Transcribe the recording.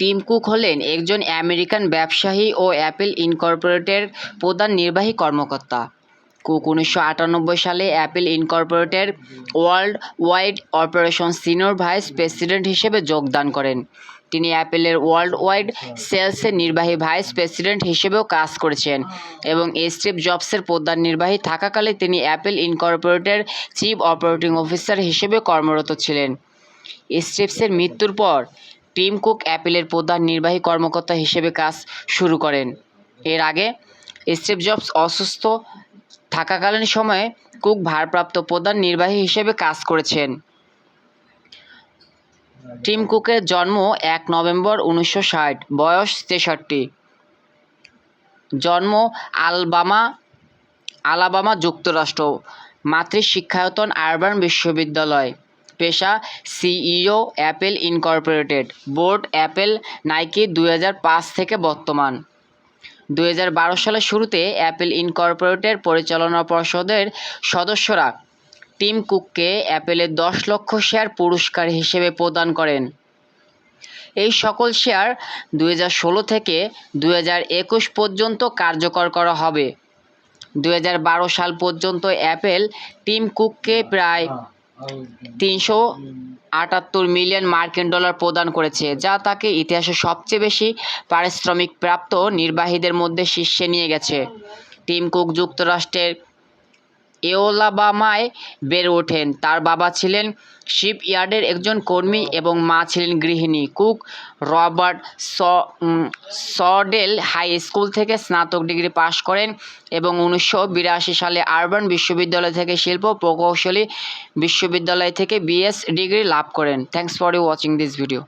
Tim Cook হলেন একজন American ব্যবসায়ী ও অ্যাপল ইনকর্পোরেটের প্রধান নির্বাহী কর্মকর্তা। কুক উনিশশো আটানব্বই সালে Apple ইনকর্পোরেটের world wide operation senior vice president হিসেবে যোগদান করেন। তিনি অ্যাপেলের ওয়ার্ল্ড ওয়াইড সেলসের নির্বাহী ভাইস প্রেসিডেন্ট হিসেবেও কাজ করেছেন এবং স্টিভ জবসের প্রধান নির্বাহী থাকাকালে তিনি অ্যাপল ইনকর্পোরেটের চিফ অপারেটিং অফিসার হিসেবে কর্মরত ছিলেন। স্টিভসের মৃত্যুর পর টিম কুক অ্যাপেলের প্রধান নির্বাহী কর্মকর্তা হিসেবে কাজ শুরু করেন। এর আগে স্টিভ জবস অসুস্থ থাকাকালীন সময়ে কুক ভারপ্রাপ্ত প্রধান নির্বাহী হিসেবে কাজ করেছেন। টিম কুকের জন্ম এক নভেম্বর উনিশশো ষাট, বয়স তেষট্টি। জন্ম আলবামা, আলাবামা যুক্তরাষ্ট্র, মাতৃশিক্ষায়তন আরবান বিশ্ববিদ্যালয়। পেশা CEO Apple incorporated. Board Apple, Nike দু হাজার পাঁচ থেকে বর্তমান। দু হাজার বারো সালের শুরুতে অ্যাপেল ইনকর্পোরেটের পরিচালনা পর্ষদের সদস্যরা টিম কুককে অ্যাপেলের দশ লক্ষ শেয়ার পুরস্কার হিসেবে প্রদান করেন। এই সকল শেয়ার দু হাজার ষোলো থেকে দু হাজার একুশ পর্যন্ত কার্যকর করা হবে। দু হাজার বারো সাল পর্যন্ত অ্যাপেল টিম কুককে প্রায় তিনশো আটাত্তর মিলিয়ন মার্কিন ডলার প্রদান করেছে, যা তাকে ইতিহাসে সবচেয়ে বেশি পারিশ্রমিক প্রাপ্ত নির্বাহীদের মধ্যে শীর্ষে নিয়ে গেছে। টিম কুক যুক্তরাষ্ট্রের এওলাবামায় বেড়ে ওঠেন। তার বাবা ছিলেন শিপইয়ার্ডের একজন কর্মী এবং মা ছিলেন গৃহিণী। Cook Robertsdale high school থেকে স্নাতক ডিগ্রি পাশ করেন এবং উনিশশো বিরাশি সালে আরবান বিশ্ববিদ্যালয় থেকে শিল্প প্রকৌশলী বিশ্ববিদ্যালয় থেকে বিএস ডিগ্রি লাভ করেন। Thanks for watching this video